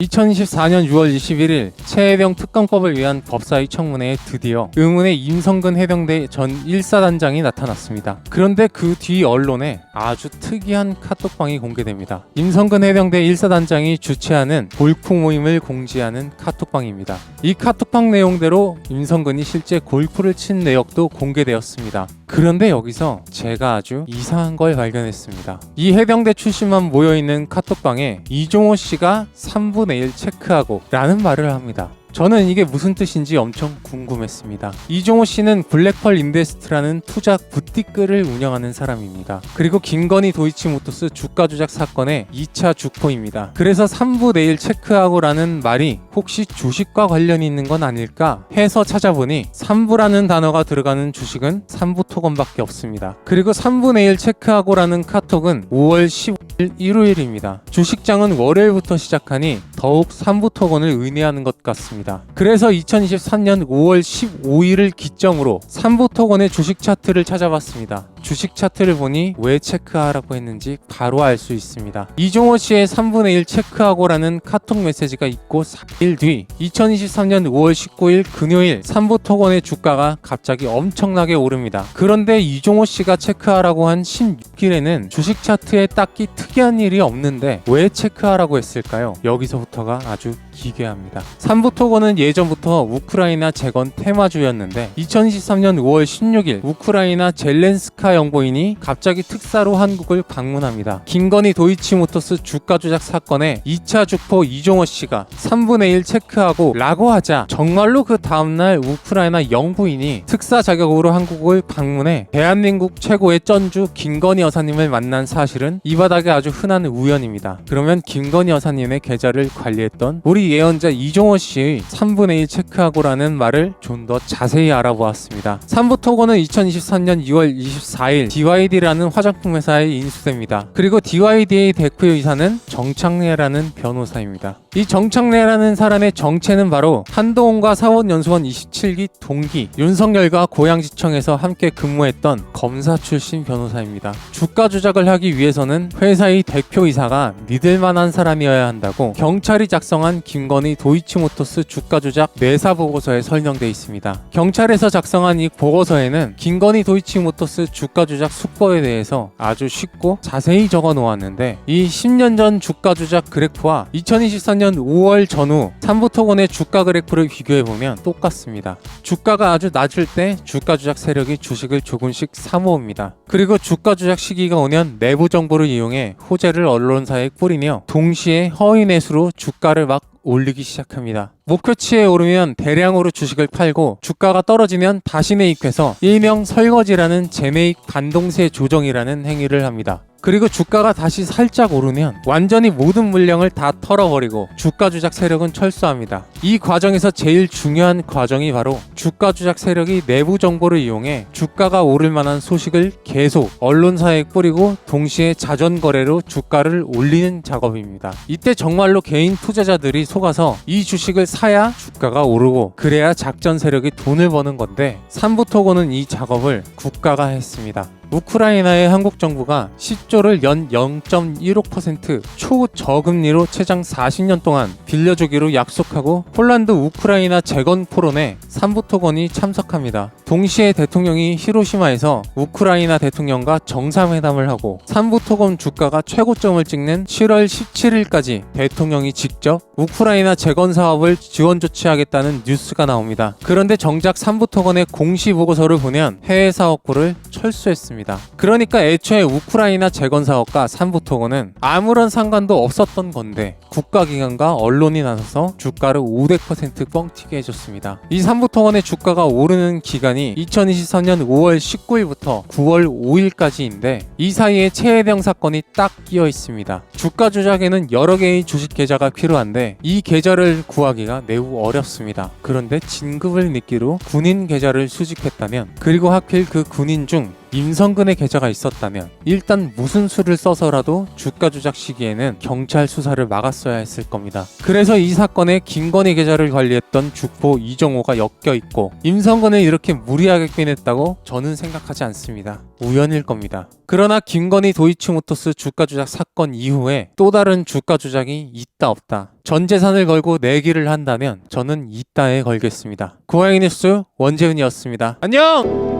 2024년 6월 21일 최해병 특검법을 위한 법사위 청문회에 드디어 의문의 임성근 해병대 전 1사단장이 나타났습니다. 그런데 그 뒤 언론에 아주 특이한 카톡방이 공개됩니다. 임성근 해병대 1사단장이 주최하는 골프 모임을 공지하는 카톡방입니다. 이 카톡방 내용대로 임성근이 실제 골프를 친 내역도 공개되었습니다. 그런데 여기서 제가 아주 이상한 걸 발견했습니다. 이 해병대 출신만 모여있는 카톡방에 이종호 씨가 3분 의1 체크하고 라는 말을 합니다. 저는 이게 무슨 뜻인지 엄청 궁금했습니다. 이종호 씨는 블랙펄 인베스트라는 투자 부티크를 운영하는 사람입니다. 그리고 김건희 도이치모터스 주가 조작 사건의 2차 주포입니다. 그래서 3부 내일 체크하고라는 말이 혹시 주식과 관련이 있는 건 아닐까 해서 찾아보니 3부라는 단어가 들어가는 주식은 3부 토건밖에 없습니다. 그리고 3부 내일 체크하고라는 카톡은 5월 15일 일요일입니다. 주식장은 월요일부터 시작하니 더욱 3부 토건을 의미하는 것 같습니다. 그래서 2023년 5월 15일을 기점으로 3부 토건의 주식 차트를 찾아봤습니다. 주식 차트를 보니 왜 체크하라고 했는지 바로 알 수 있습니다. 이종호 씨의 3분의 1 체크하고라는 카톡 메시지가 있고 4일 뒤 2023년 5월 19일 금요일 3부 토건의 주가가 갑자기 엄청나게 오릅니다. 그런데 이종호 씨가 체크하라고 한 16일에는 주식 차트에 딱히 특이한 일이 없는데 왜 체크하라고 했을까요? 여기서부터가 아주 기괴합니다. 3부 토건은 예전부터 우크라이나 재건 테마주였는데 2023년 5월 16일 우크라이나 젤렌스카 영부인이 갑자기 특사로 한국을 방문합니다. 김건희 도이치모터스 주가 조작 사건의 2차 주포 이종호 씨가 3분의 1 체크하고 라고 하자 정말로 그 다음날 우크라이나 영부인이 특사 자격으로 한국을 방문해 대한민국 최고의 쩐주 김건희 여사님을 만난 사실은 이 바닥에 아주 흔한 우연입니다. 그러면 김건희 여사님의 계좌를 관리했던 우리 예언자 이종호 씨의 3분의 1 체크하고라는 말을 좀 더 자세히 알아보았습니다. 3부 토건은 2023년 2월 24일 DYD라는 화장품 회사에 인수됩니다. 그리고 DYD의 대표이 사는 정창래라는 변호사입니다. 이 정창래라는 사람의 정체는 바로 한동훈과 사원연수원 27기 동기 윤석열과 고양지청에서 함께 근무했던 검사 출신 변호사입니다. 주가 조작을 하기 위해서는 회사의 대표이사가 믿을 만한 사람이어야 한다고 경찰이 작성한 김건희 도이치모터스 주가 조작 내사 보고서에 설명돼 있습니다. 경찰에서 작성한 이 보고서에는 김건희 도이치모터스 주가 조작 수법에 대해서 아주 쉽고 자세히 적어 놓았는데 이 10년 전 주가 조작 그래프와 2024년 5월 전후 3부 토건의 주가 그래프를 비교해 보면 똑같습니다. 주가가 아주 낮을 때 주가 조작 세력이 주식을 조금씩 사모읍니다. 그리고 주가 조작 시기가 오면 내부 정보를 이용해 호재를 언론사에 뿌리며 동시에 허위 매수로 주가를 막 올리기 시작합니다. 목표치에 오르면 대량으로 주식을 팔고 주가가 떨어지면 다시 매입해서 일명 설거지라는 재매입 반동세 조정이라는 행위를 합니다. 그리고 주가가 다시 살짝 오르면 완전히 모든 물량을 다 털어버리고 주가 조작 세력은 철수합니다. 이 과정에서 제일 중요한 과정이 바로 주가 조작 세력이 내부 정보를 이용해 주가가 오를 만한 소식을 계속 언론사에 뿌리고 동시에 자전 거래로 주가를 올리는 작업입니다. 이때 정말로 개인 투자자들이 속아서 이 주식을 사야 주가가 오르고 그래야 작전 세력이 돈을 버는 건데 삼부토고는 이 작업을 국가가 했습니다. 우크라이나의 한국 정부가 10조를 연 0.15% 초저금리로 최장 40년 동안 빌려주기로 약속하고 폴란드 우크라이나 재건 포럼에 삼부토건이 참석합니다. 동시에 대통령이 히로시마에서 우크라이나 대통령과 정상회담을 하고 삼부토건 주가가 최고점을 찍는 7월 17일까지 대통령이 직접 우크라이나 재건 사업을 지원 조치하겠다는 뉴스가 나옵니다. 그런데 정작 삼부토건의 공시 보고서를 보면 해외 사업부를 철수했습니다. 그러니까 애초에 우크라이나 재건 사업과 삼부토건은 아무런 상관도 없었던 건데 국가기관과 언론이 나서서 주가를 500% 뻥튀기 해줬습니다. 이 삼부 토건의 주가가 오르는 기간이 2023년 5월 19일부터 9월 5일까지인데 이 사이에 최혜병 사건이 딱 끼어 있습니다. 주가 조작에는 여러 개의 주식 계좌가 필요한데 이 계좌를 구하기가 매우 어렵습니다. 그런데 진급을 미끼로 군인 계좌를 수집했다면 그리고 하필 그 군인 중 임성근의 계좌가 있었다면 일단 무슨 수를 써서라도 주가 조작 시기에는 경찰 수사를 막았어야 했을 겁니다. 그래서 이 사건에 김건희 계좌를 관리했던 주포 이정호가 엮여 있고 임성근을 이렇게 무리하게 꿰냈다고 저는 생각하지 않습니다. 우연일 겁니다. 그러나 김건희 도이치모터스 주가 조작 사건 이후에 또 다른 주가 조작이 있다 없다. 전 재산을 걸고 내기를 한다면 저는 있다에 걸겠습니다. 구하영 뉴스 원재훈이었습니다. 안녕!